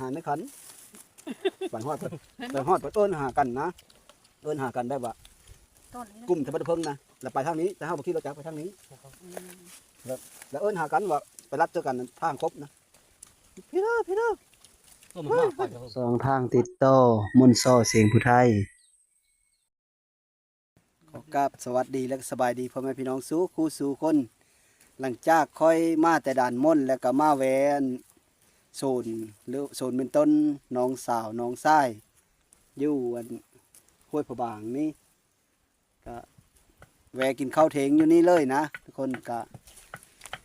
หาในขันบันฮอดไปฮอดไปเอิ้นหากันนะเอิ้นหากันได้ว่าต้นนี้นะกลุ่มธรรมะเพิ่งนะแล้วไปทางนี้แต่เฮาบ่คิดเราจะไปทางนี้อืมแล้วเอิ้นหากันว่าไปรับเจอกันทางครบนะพี่เด้อพี่เด้อก็มันมากไปครับสองทางติดต่อมนต์ซอเสียงผู้ไทยขอกราบสวัสดีและสบายดีพ่อแม่พี่น้องสู้คู่สู่คน หลังจากค่อยมาแต่ด่านม่นแล้วก็มาแวน โซนหรือโซนเป็นต้นน้องสาวน้องชายอยู่อันห้วยผบางนี่ก็แวะกินข้าวเทงอยู่นี่เลยนะทุกคนก็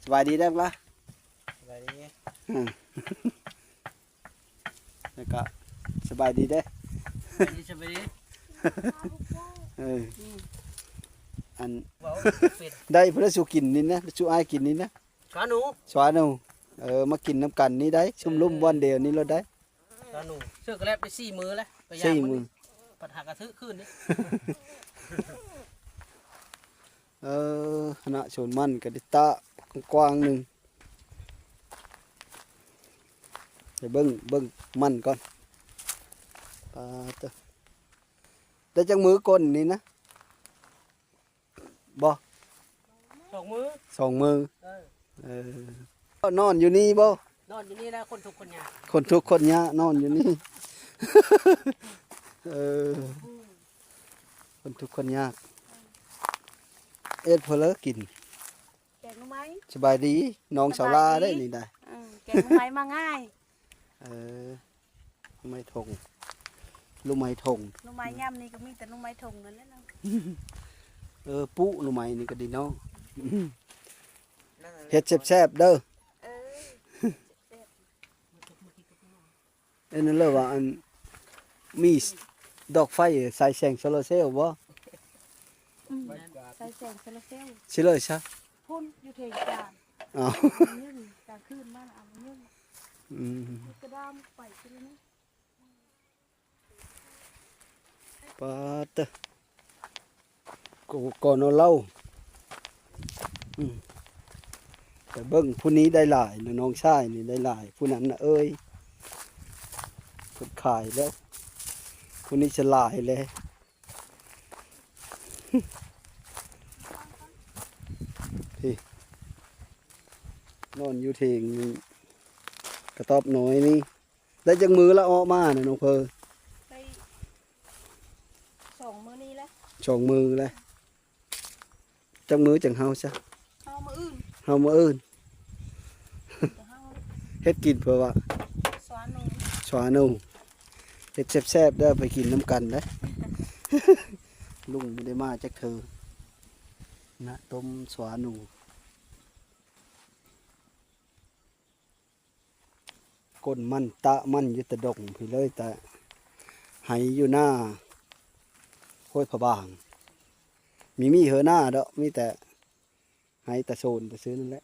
สบายดีได้ปะอะไรนี้แล้วก็สบายดีเด้อไปดิฉันไปดิเอออันว้าวเป็ดได้เพื่อสุกินนี่นะสุอายกินนี่นะขาหนูสวานู เออมากินน้ำกันนี่ได้ชุมลุ่มวันเดียวนี้เราได้ขาหนูเสื้อกระแลบไปสี่มือแล้วไปย่างสี่มือปัดหักกระทึกขึ้นนี่เออคณะโชนมันกระดิตะกว้างๆหนึ่งไปเบิ้งเบิ้งมันก่อนปลาเตอะได้จังมือก้นนี่นะบ่สองมือสองมือเออเออ นอนอยู่นี่บ่นอนอยู่นี่นะคนทุกคนยากคนทุกคนยะนอนอยู่นี่ เออ คนทุกคนยาก เอ็ดเพลอกินแกงหนูไหมสบายดีน้องสาวลาได้นี่ได้อืมแกงหนูไหมมาง่าย เออลูกไม้ทงลูกไม้ทงหนูไหมย่ำนี่ก็มีแต่หนูไหมถงนั่นแหละเนาะเออปุ๊ลูกไม้นี่ก็ดีเนาะเฮ็ดแซ่บๆเด้อเออ เอ็นนั่นเลยว่าอันมีดอกไฟใส่แสงโซลาร์เซลล์บ่อืมใส่แสงโซลาร์เซลล์สิเลยซะพ่นอยู่เทงจานอ้าวเอานึ่งกลางคืนมาเอามานึ่งอืมกระด้ามไปใช่ไหมนะปาเตะกก่อนเอาเหล่าอืมแต่เบิ้งผู้นี้ได้หลายนะน้องชายนี่ได้หลาย ผู้นั้นนะเอ้ย เพิ่นขายแล้วผู้นี้จะหลายเลยพี่นอนอยู่เทงนี่กระตอบน้อยนี่ ได้จังมือละออกมานะน้องเพอไปสองมื้อนี้แล้วสองมือเลยจังมือจังเฮาซะเอามาอื่นเฮามาเอิ้นแต่เอาเฮ็ดกินเพื่อว่าสวานหนูสวานู เฮ็ดแซ่บๆได้ไปกินน้ำกันเด้อลุงไม่ได้มาจักเธอนะต้มสวานูก้นมันตะมันยู่แตะดงพี่เลยแต่ไหอยู่หน้าห้วยผบาง มีมีเหอหน้าด้อมีแต่ไหแต่โซนไปซื้อนั่นแหละ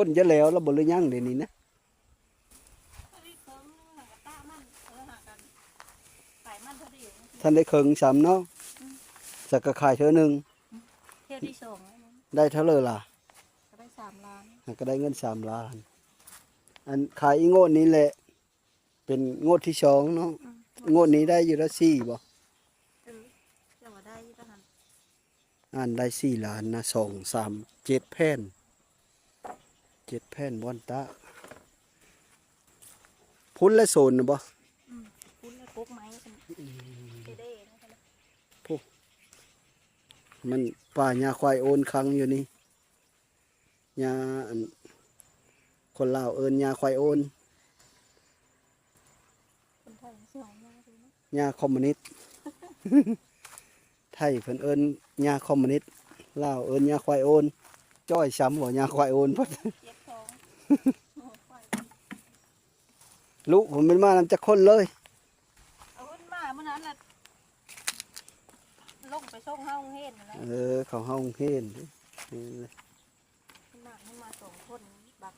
ก้นจะแล้วแล้วบริยังเดี๋ยวนี้นะท่านได้เคิงสามเนาะสักกะขายเท่านึงเที่ยวที่สองได้เท่าเลยล่ะก็ได้สามล้านก็ได้เงินสามล้าน อันขายอีโง่นี้แหละ เป็นงวดที่สองเนาะงวดนี้ได้อยู่ละสี่บ่ออจะมาได้ยี่ตอนนั้นอันได้สี่ล้านนะสองสามเจ็ดแผ่น เจ็ดแผ่นบอนตะ พุ่นและโซนนะบ่คุณเลยกุ๊กไม้กันเด้เด้นะครับมันป่าหญ้าควายโอนคังอยู่นี่หญ้าอันคนลาวเอินหญ้าควายโอนคนไทยสวยมากเลยนะหญ้าคอมมิวนิสต์ ไทยเพิ่นเอิ้นหญ้าคอมมิวนิสต์ลาวเอิ้นหญ้าควายโอน จ้อยช้ำบ่หญ้าควายโอนพดเย็บท้องโอ้ไฟ ลูกผมเป็นมานำจักคนเลย เอาขึ้นมาเมื่อนั้นแหละลงไปส่งห้องเฮ็ดนะเออเขาเฮาเฮ็นนี่แหละขึ้นมาขึ้นมาสองคนบัก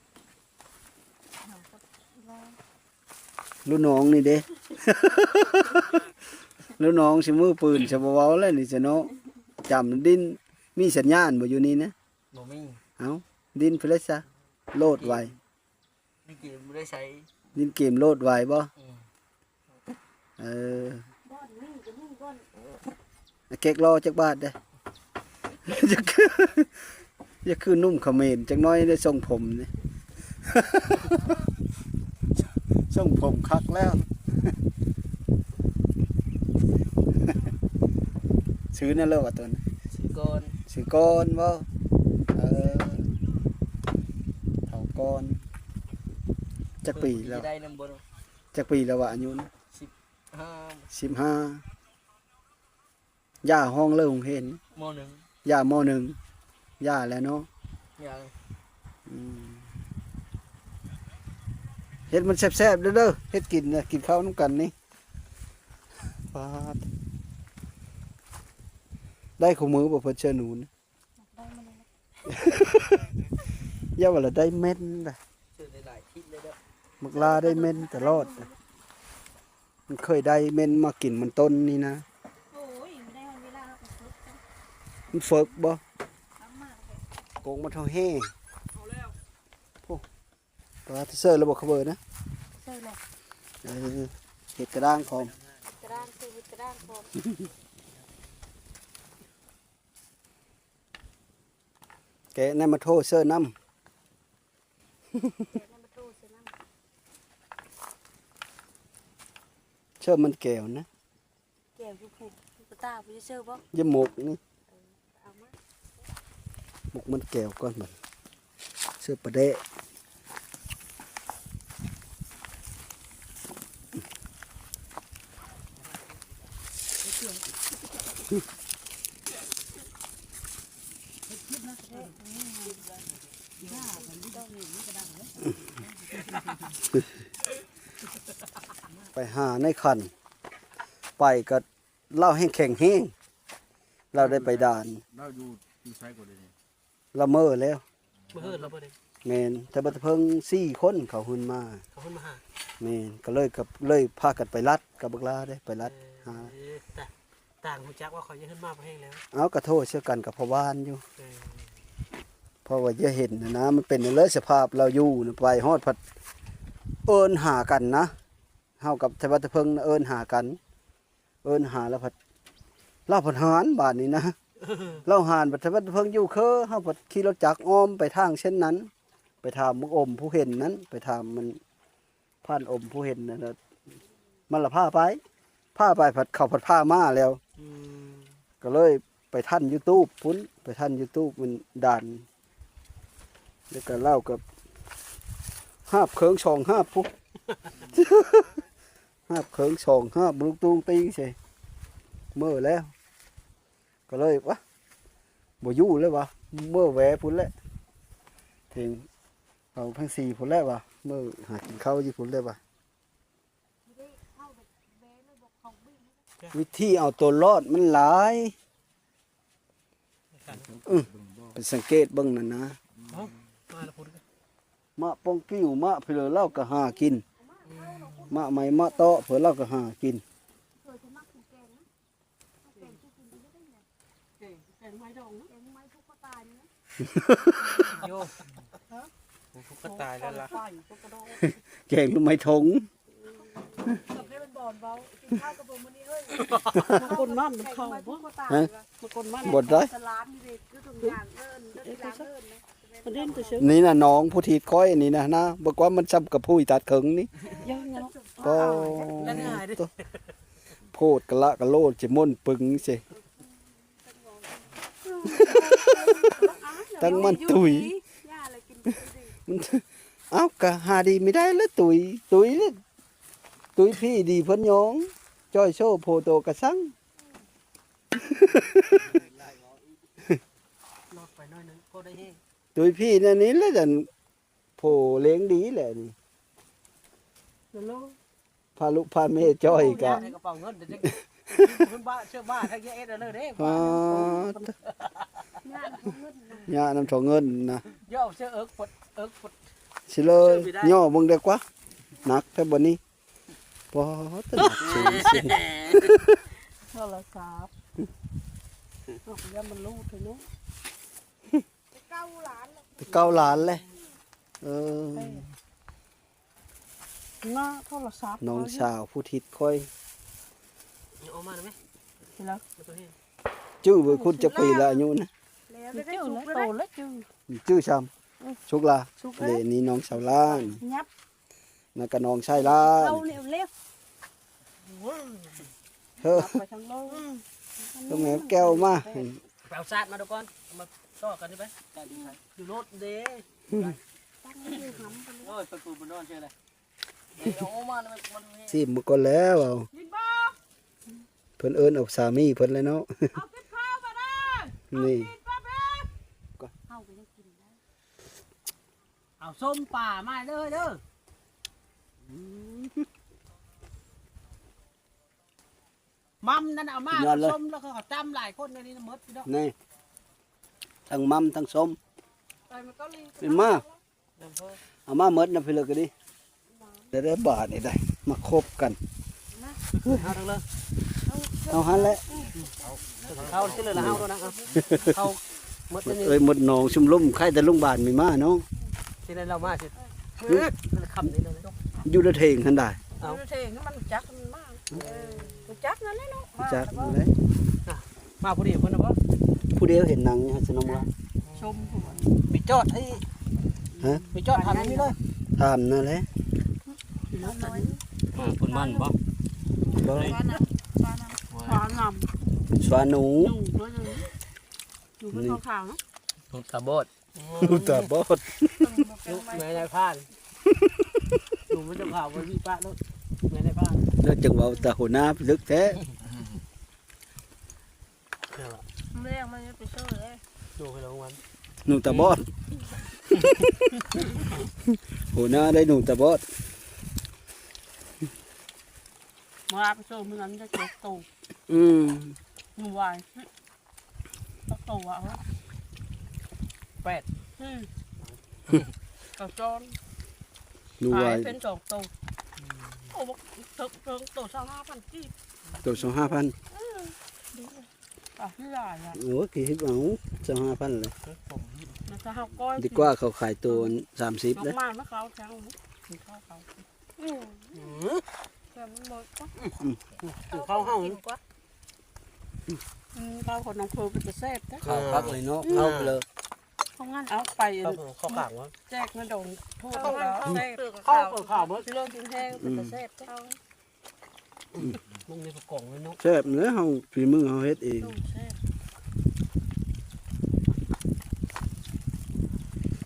หากับน้องลูกน้องนี่เด้ ลูกน้องสิมือปืนสิบ่เว้าแล้วนี่สิเนาะจำดินมีสัญญาณบ่อยู่นี่นะบ่มีเอาดินไปเลยซะ โลดไว้นี่เกมบ่ได้ใช้ดินเกมโลดไว้บ่อืมเออบ้านนี่ก็นี่บ้านเก๊กรอจักบาทเด้จะคือจะคือนุ่มเขมรจักหน้อยได้ทรงผมนี่ ทรงผมคักแล้ว ซื้อนั่นเลยว่าตัวนั้นสิก่อน ซื้อก้อนบ่เออเท่า ก้อนจักปีแล้วได้นำบ่จักปีแล้วว่าอายุนะห้าสิบห้าย่าห้องเลิกเห็นมหนึ่งย่ามอหนึ่งย่าแล้วเนาะอย่างอืมเฮ็ดมันแซ่บๆเด้อเด้อเฮ็ดกินนะกินข้าวน้ำกันนี่ปาดได้ของมือบ่เพิ่นเชื่อหนูนะได้มาเล ยอย่าว่าละได้เม็ดน่ะซื้อหลายๆคลิปเลยเด้อมักลาได้เม็ดตลอดน่ะมันเคยได้เม็ดมากินมันต้นนี่นะโอ้ยไม่ได้เวลาเราไปฝึกกันมันเฟิกบ่ทำมากเลยโกงมาเท่าแห่เอาแล้วปลาที่เซอร์ระบบขบเบอร์นะใช่เลยเออเห็ดกระด้างพร้อมกระด้างคือวิตกระด้างพร้อมแกะนั่นมาโทษเซอร์น้แต่น้ำประตู เสียน้ำำเชื่อมันแก้วนะแก้วผู้ผูกผู้ตาผู้เชื่อบ่อยาหมกนี่เอามาหมกมันแก้วก่อนมันเสื้อประเดะ ไปหาในคัน ไปก็เล่าให้แข็งแห้งเราได้ไปด่าน เราอยู่อยู่ใช้กว่าเดี๋ยวนี้ละเมอแล้วบ่เฮิดแล้วบ่ได้แมนแต่บัดเพิ่งสี่คนเขาหุ่นมาเขาเพิ่นมาหาแมนก็เลยกับเลยพากันไปรัดกับบักลาได้ไปรัดเออแต่ต่างฮู้จักว่าเขาจะขึ้นมาบ่แห้งแล้ว เอากระโทษเชื่อกันกับพ่อบ้านอยู่ เออ เพราะว่าจะเห็นนะนะ มันเป็นเลยสภาพเราอยู่นะไปฮอดพัดเอินหากันนะเฮากับไทบัดเพิ่งน่ะเอินหากัน เอินหาแล้วพัดเล่าพัดหานบาทนี้นะเล่าหานพัดไทบัดเพิ่งอยู่เคอเฮาพัดขี่รถจักรอ้อมไปทางเช่นนั้น ไปถามมุกอมผู้เห็นนั้น ไปถามมันผ่านอมผู้เห็นนั่นน่ะมันละผ้าไปผ้าไปผัดเข่าผัดผ้ามาแล้วอืมก็เลยไปท่านยูทูบพุ้นไปท่านยูทูบมันด่าน แล้วก็เล่ากับห้าบเคิงชองห้าบพุกห้าบเคิงชองห้าบลูกตูงตีงใช่เมื่อแล้ว ก็เลยวะบ่ยู่เลยวะเมื่อแหวพุ่นแล้วถึงเอาพังสี่พุ่นแล้ววะเมื่อหากินข้าวอยู่พุ่นแล้ววะวิธีเอาตัวรอดมันหลายเป็นสังเกตบิ่งนั่นะ ล้วพุ่นกันมะปองกิ้วมะเผื่อเล่าก็หากินมะไหม้มะเตาะเผื่อเล่าก็หากินเคยจะมักกินแกงนะแกงที่กินได้ไงแกงแกงไม้ดองเนาะแกงไม้ทุกข์ก็ตายนะโยผู้ก็ตายแล้วล่ะแกงลูกไม้ทงกับได้เป็นบ่อนเบากินข้าวกับผมวันนี้เฮ้ยมันคนมันมันเข้าไม้ทุบ่กข์ก็ตายฮะมันคนมันบดได้สลา มนี่เลยคือถุงยางเอิญเดินล้างเอิญนะมันเด่นแต่เช้านี่นะน้องผู้ทีดก้อยนี่นะนะบอกว่ามันซ้ำกับผู้อีตัดเขิงนี่ยังเนาะก็แล้วง่ายดิโพดกะละกะโลดจะม่นปึงสิตั้งมันตุยย่าอะไรกินดีมันเอ้ากะหาดีไม่ได้แล้วตุยตุยเลยตุยพี่ดีเพิ่นหยองจ้อยโชว์โพโตกระสัง รอดไปหน้อยหนึงพอได้แห้ง ตุยพี่นั่นนี่แล้วจันโพเลี้ยงดีแหละนี่แล้วลูกพาลูกพาแม่จ้อยกะในกระเป๋าเงินเดี๋ยวจะเพิ่นบ้าเชื่อบ้าทั้งแยะเลยเด้อ่าย่าเขาเงินนะญาน้ำทองเงินนะย่อเชื่อเอิกปดเอิกปดสิเลยช่วยไม่ได้ย่อเบิ่งได้กว่าหนักแค่บนนี้พอตหนักสูงสิโทรศัพท์เอาอย่ามันรู้เถอะ เนาะเก้าเก้าล้านเลยเออเนาะโทรศัพท์น้องสาวผู้ทิศค่อยเอามาได้ไหมแล้วมาตัวนี้ชื่อเบอร์คุณจะปีละอายุนะแล้วได้จุกแล้วโตแล้วจือชื่อชำชุกลาชุกเลแล้วนี่น้องสาวล้านยับนั่นก็น้องชายล้านเอาเร็วเร็วเฮ้อไปทางโลกต้องแม่แก้วมา ไปเอาซาดมาดูก่อนเอามาต่อกันได้ไหมอยู่รถเด้ตั้งอยู่หำไปเลยโอ้ยไปปูบนนอนเชื่ออะไรเอามาเลยมันมันสิมาก่อนแล้วเอายินบ่เพิ่นเอิ้นเอาสามีเพิ่นเลยเนาะ เอาไปข้าวมาได้นี่ป้าเบ้เข้าไปยังกินได้เอาส้มป่ามาเด้อเด้อ มัมนั่นเอามาส้มแล้วก็จำหลายคนในนี้นะมดพี่น้องนี่ทั้งมัมทั้งส้มไปมันก็ลีเป็นมาเอามาหมดนะพี่เลยก็ดิได้ได้บาทนี่ได้ มาคบกันเอาทั้งเลยเอาหันแหละเอาที่เลยละเอาตัวนั้นเอาเอามดนี่เอ้ยหมดหนองชุมลุ่มใครแต่ลุงบานไม่มาเนาะที่เลยเรามาสิคำนี้เลยอยู่ในเทงทันได้ เอาเทงมันจักมันมากเออ จักนั่นแหละเนาะจักนั่นแหละมาพอดีคนนะพ่อผู้เดียวเห็นหนังเนี่ยสนมว่าชมหัวไปจอดไอ้ฮะไปจอดทางนี้เลยถามนั่นแหละน้อยคุณมันบ่บ่ปลาน้ำปลาน้ำปลาน้ำสวาหนูอยู่ด้วยเลยอยู่บนขาวๆเนาะตาบอดลูกตาบอด ลูกแม่นายพานลูกมันจะข่าวว่าพี่ป้าลูกแม่นายพาน แล้วจังเว่าตาหัวหน้าลึกแท้เรียกมันจะไปช่วยเลยดูให้รางวัลหนูตาบอดหัวหน้าได้หนูตาบอดมาไปช่วยมันนั้นจะเจ็บตูอืมหนูวายก็ตูอะวะแปดอืมกับจอนหนูขาไว้ยเป็นสองตู โอ้บอกถึงถึงตูสองห้าพันกี่ตัวสองห้าพันอะที่ได้อะโอ้กี่ฮิปเอาสองห้าพันเลยมันจะหักก้อยดีกว่าเขาขายตัวสามสิบมากเลยมากมะเขาแทงกินข้าวเขาอืมแต่มันหมดก็เข้าห้องกินกว่าอืมข้าวคนน้องครูเป็นจะแซ่บนะเขาพักเลยเนาะเข้าไปเลย เขางั้นเอาไปเข้าเข้าข่างวะแจกเงินโดนทั่วแล้วแซ่บเข้าเปิดข่าวมั้งเลิกกินแห้งเป็นจะแซ่บเขามึงในกล่องเลยเนาะแซ่บเนื้อเฮาฝีมือเฮาเฮ็ดเองตู้แซ่บ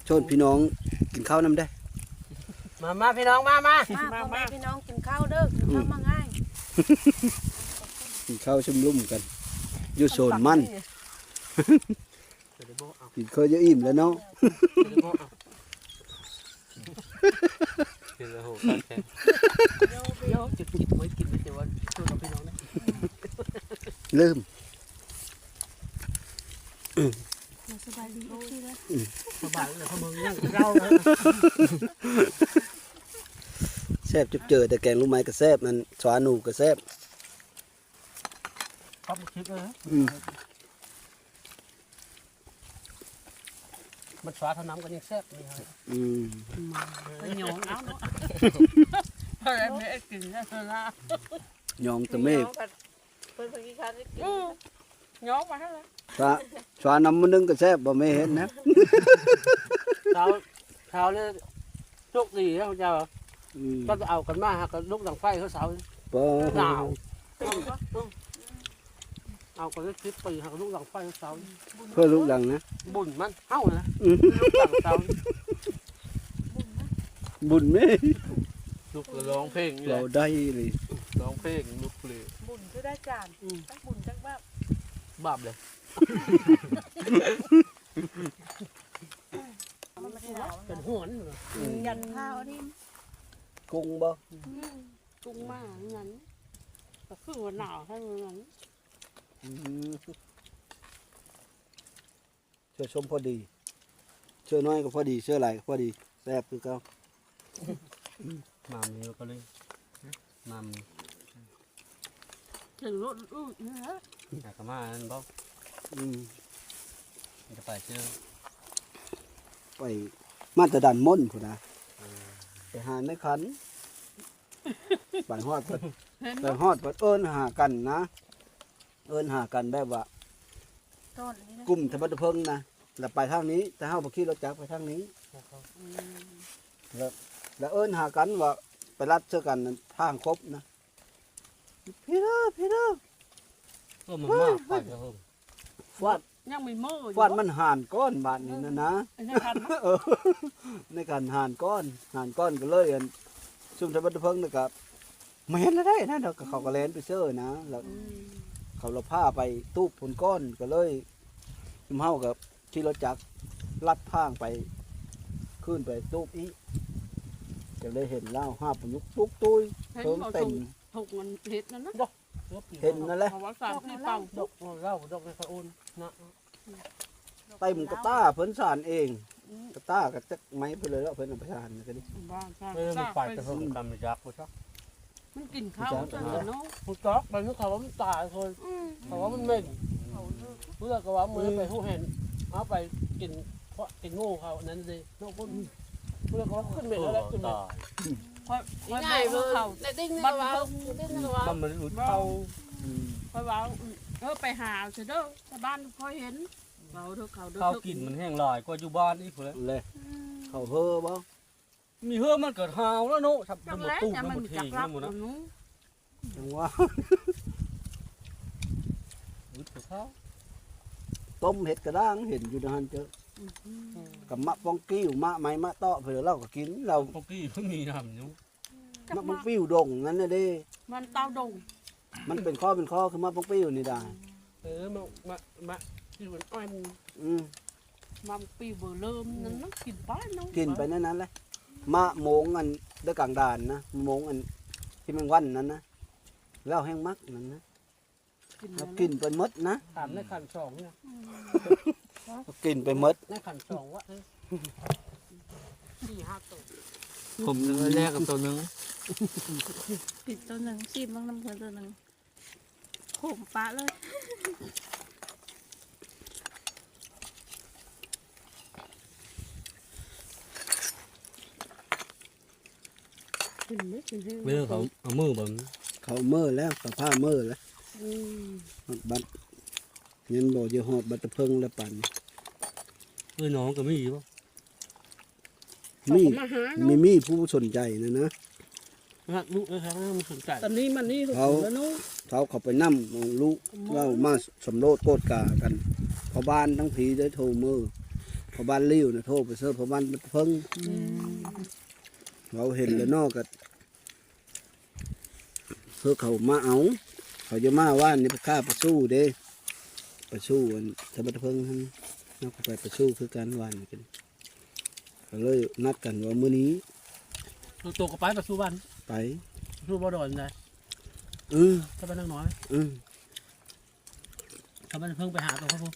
โชนพี่น้องกินข้าวน้ำได้ มามาพี่น้องมามามาพ่อแม่พี่น้องกินข้าวเด้อกินข้าวมาง่ายกินข้าวชุ่มลุ่มกันอยู่โซนมัน กินข้าวเยอะอิ่มแล้วเนาะเดี๋ยวโบเอาคือโหเดี๋ยวจุดกินไว้กินไว้เดี๋ยววันช่วยกับพี่น้องนะเริ่มสบายดีทุกทีเลยสบายเลยเขามึงยังเราเลยแซ่บจุบเจอแต่แกงลูกไม้ก็แซ่บมันสวาหนูก็แซ่บครับคลิปเลย มมันสวาเท่าน้ำกันยังแซ่บนี่ครับอืมไปหยองเอาเนาะอะไรไม่กินได้ละยองตะเมฆเพิ่นเพิ่นกินข้าวได้กินหยองมาให้ละสวาสวาน้ำมันนึงก็แซ่บบ่ไม่เห็นนะเช้าเช้าเลยโชคดีนะเจ้าอืมก็จะเอากันมาหากันลูกดังไฟเขาเสาบ่หนาว เอากันเลยคลิปปีหากันลูกดังไฟเขาเสาเพื่อลูกดังนะบุญมันเฮ้านะอืมลูกดังเสาบุญแม่ลูกร้องเพลงนี่แหเราละได้เลยร้องเพลงลูกเพลงบุญคือได้จานตั้งบุญจังแบบบาปเลยมันไม่ได้เป็นหวนเหรอยันข้าวนี่กุ้งบ่จุงมากงั้นก็คือว่าหนาวให้มันงั้นอืม เชื่อชมพอดี เชื่อน้อยก็พอดี เชื่อหลายก็พอดีแซ่บคือเก่ามามีก็เลยมามีถึงรถอื้อเนื้ออยากกมานั่นบ่อืมจะไปเชื่อไปมาแตรดันม่นพุ่นนะไปหาในขันบ้านฮอดเพิ่นเห็นไปบ่ฮอดเพิ่นเอิ้นหากันนะ เอิ้นหากันแบบว่าต้นนี้นะกลุ่มธรรมะเพิงนะแล้วไปทางนี้แต่เฮาบ่ขี่รถจักรไปทางนี้แล้วแล้วเอิ้นหากันว่าไปรัดเจอกันนั่นทางครบนะพี่เด้อพี่เด้อก็มันมากไปจะเพิ่มฟาดยังไม่มืออยู่ฟาดมันห่านก้อนบาดนี้นะนะ อันนี้คันนะเออในการห่านก้อนห่านก้อนก็เลยอันซุ่มธรรมะเพิงนะครับไม่เห็นแล้วได้นะเดี๋ยวก็เขาก็แล่นไปเซอร์นะแล้ว เขาเราผ้าไปตู้ผลก้อนก็เลยซุมเฮากับที่รถจักรลัดทางไปขึ้นไปตู้อีก็เลยเห็นเล่าห้าปยุกตุกตุยเห็นเพิ่มเขาเต็มถูกมันเห็ดนั่นนะเห็นนั่นแหละเพราะว่าสารที่เป่าดอกเหล้าดอกในพระอุนนะเต็มกระต้าเพิ่นสารเองกระต้ากับจักไม้เพิ่นเลยแล้วเพิ่นเอาไปสารกันนี่บ้านสารไม่ได้มันไปจะเพิ่มกำมจักบ่ชัก มันกินข้าวจนเนาะมันก๊อกมันนึกเขาว่ามันตายคนเขาว่ามันเหม็นเพื่อก็ว่ามือไปหูเห็นเอาไปกินเพราะกินงูเขานั่นสินกพุ่นเพื่อเขาขึ้นเหม็นแล้วขึ้นเหม็นตายค่อยค่อยง่ายบเลอกยเขาแต่ดิ้งบ้านี่นว่าเขาดิ้งนี่ว่ามันมันอุดเข้าอืมค่อยว่าเออไปหาเสยเด้อชาวบ้านค่อยเห็นเขาเด้อเขาเด้อข้าวกินมันแห้งลอยกว่าอยู่บ้านนี่พุ่นแหละเลยเขาเพ้อบ่ มีเฮือมันเกิดหาวแล้วเนาะทับจังหมดแล้วตู้อย่าทั้งมัหนมดจัทีกรัทั้บงหมดนะนู้นจังว่าอุดเข้าต้มเห็ดกระด้างเห็นอยู่ในหันเจอกับมะปองกิ้วมะไม้มะเตาะเผื่อเราก็กินเราพวกกี้เพิ่งมีทำอยู่มะปองปิ้วดงนั่นน่ะเด้ มันเต้าดงมันเป็นข้อเป็นข้อคือมะปองปิ้วนี่ได้เออมามามาที่มันอ้อยมันอืมมันปีเบอร์เริ่มนั่นนะกินไปเนาะกินไปนั่นนั้นแหละ มะโมงอันเด้อกลางด่านนะโมงอันที่มันวันนั้นนะแล้วแห้งมักนั่นนะกินเราแล้วกินไปหมดนะถามในขันสองเนี่ยเรากินไปหมดในขันสองว่าสี่ห้าตัวผมแรกกับตัวนึงติดตัวหนึ่งชีบบ้างน้ำเพื่อนตัวหนึ่งโขมปลาเลย กินไม่กินให้ไม่ได้เขาเอามือแบบเขาเมื่อแล้วเขาผ้าเมื่อแล้วอืมฮอดบัดเงินบ่จะหอดบัดตะเพิงแล้วปั่นเอ้ยน้องก็มีป่ะมีเขาก็มาหามีเนาะมีผู้สนใจนะนะรักลูกนะครับมันสนใจตอนนี้มันนี่ถูกเขาแล้วเนาะเขาเขาไปนั่มลูกเล่ามาสำโรดโกดกากันพอบ้านทั้งผีได้โทรมือพอบ้านลิ้วนะโทรไปเสิร์ฟพอบ้านบัดตะเพิง เราเห็นแล้วนอกกันเพื่อเขามาเอา เขาจะมาว่านนี่ไปฆ่าไปสู้เด้ไปสู้กันสะบัดตะเพิงทั้งนักไปไปสู้คือการวานนี่กันก็เลยนัดกันว่ามื้อนี้ตัวโตก็ไปปัจจุบันไปสู้บ่โดนเลยอือถ้าไปนั่งน้อยอือถ้ามันเพิ่งไปหาตัวเขาพวก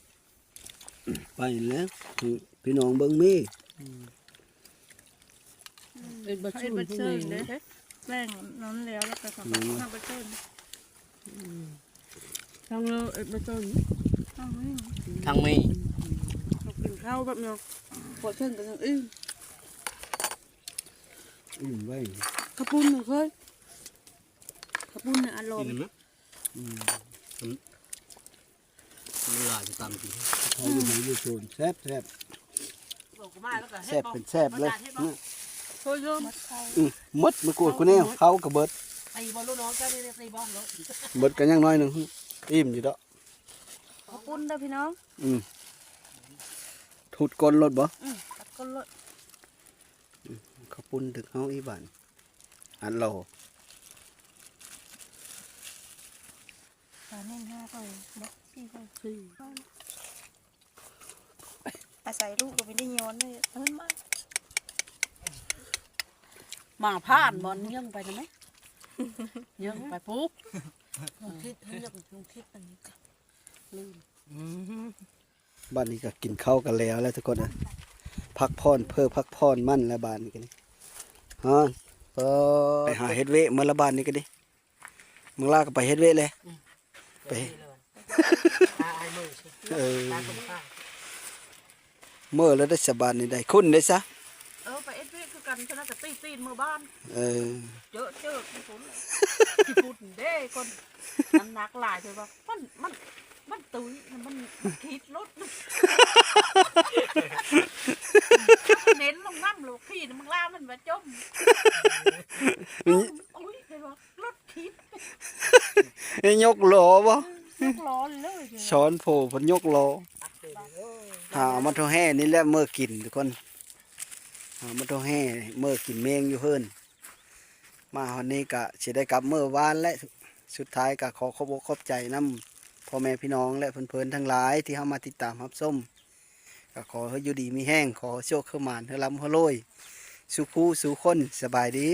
ไปแล้วพี่น้องเบิ่งมี เอ็ดบัตเอ็ดรบัชื่เชิอญนี่เลเลยยแป้งนั้นแล้วแล้วก็ทำทำบัเชิญทั้งเลยเอ็ดบัตรชื่ออ้าวเฮ้ยทางมีเรากินข้าวแบบเนาะพอเชิญกันยังอื้ออืมไว้ข้าวปุ้นเหรอเคยข้าวปุ้นเนี่ยอร่อยกินไหมอืมเวลาจะตามกินเขาอยู่ไหนอยู่โซนแซ่บแซ่บบอกมาแล้วก็แซ่บเป็นแซ่บเลยนะ โอ้ยเริ่มอืมหมดมากวดกูแนวเขากระเบิดตีบอลลูกน้องก็ได้ตีบอลแล้วเบิดกันยังน้อยหนึงอิ่มอยู่ดอกข้าวปุ้นเด้อพี่น้อง อืมถุดก้นรถบ่ตัดก็เลยข้าวปุ้นถึงเฮาอีบ้านอันโลสามเน่งห้าไปบอกสี่ไปสี่อาศัยลูกก็ไม่ได้ย้อนเลยเอิ้นมาก มาผ่านบอลยังไปได้ไหมยังไปปุ๊บลงทิศให้ยังลงทิศอันนี้ก็ลืมบ้านนี้ก็กินข้าวกันแล้วแล้วทุกคนนะพักพรเพื่อพักพรมั่นแล้วบ้านนี้กันฮะไปหาเฮ็ดเวะเมื่อละบ้านนี้กันดิมึงลาก็ไปเฮ็ดเวะเลยไปตาไอ้มือเออตาตรงข้างเมื่อแล้วได้สบายนี่ได้คุณได้ซะเออไปเอ็ดเวคือ กันชนะจะตีตีนมือบ้าน เออ เจอเจอที่ฝุ่นที่ฝุ่นเด้คนน้ำหนักหลายเลยว่ามันมันมันตุ้ยมันมันคิดรถเน้นลงน้ำลูกพี่มึงล่ามันมาจมอุ้ยเดี๋ยวรถคิดนี่ยกโหลบ่ยกล้อเลยเดี๋ยวช้อนโผล่เพนยกโหลหามาโทแห่นี่แหละเมื่อกินทุกคน หาต้องแห่เมื่อกินเมงอยู่เพิ่นมาวันนี้ก็สิได้กลับเมื่อวานและสุดท้ายก็ขอขอบอกขอบใจน้ำพ่อแม่พี่น้องและเพื่อนๆทั้งหลายที่เข้ามาติดตามรับส้มก็ขอให้อยู่ดีมีแห้งขอโชคเข้ามาให้ร่ำให้รวยสุขูสุคนสบายดี